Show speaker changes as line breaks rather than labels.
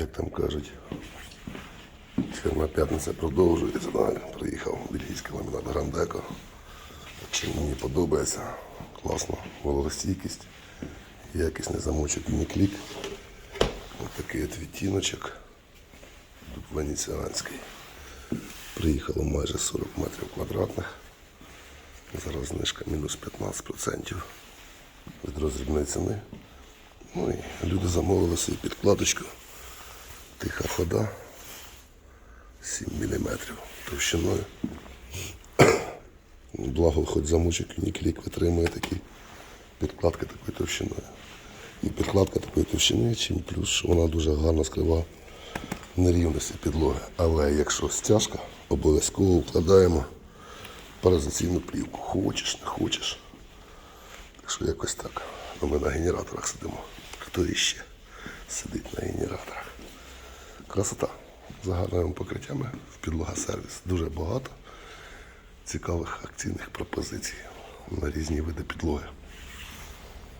як там кажуть, Чорна п'ятниця продовжується. Приїхав бельгійський ламінат Грандеко. Чим мені подобається. Класно, вологостійкість, якісний замочок Юніклік. Ось такий от відтіночок. Венеціанський. Приїхало майже 40 метрів квадратних. Зараз знижка мінус 15% від розрібної ціни. Ну і люди замовили собі підкладочку. Тиха хода. 7 мм товщиною. Благо, хоч замочок Юніклік витримує такі підкладки такої товщиною. І підкладка такої товщини, чим плюс, вона дуже гарно скриває нерівності підлоги. Але якщо стяжка, обов'язково вкладаємо паразиційну плівку. Хочеш, не хочеш. Так що якось так. А ми на генераторах сидимо. Хто іще сидить на генераторах. Красота. За гарними покриттями в підлога сервіс. Дуже багато цікавих акційних пропозицій на різні види підлоги.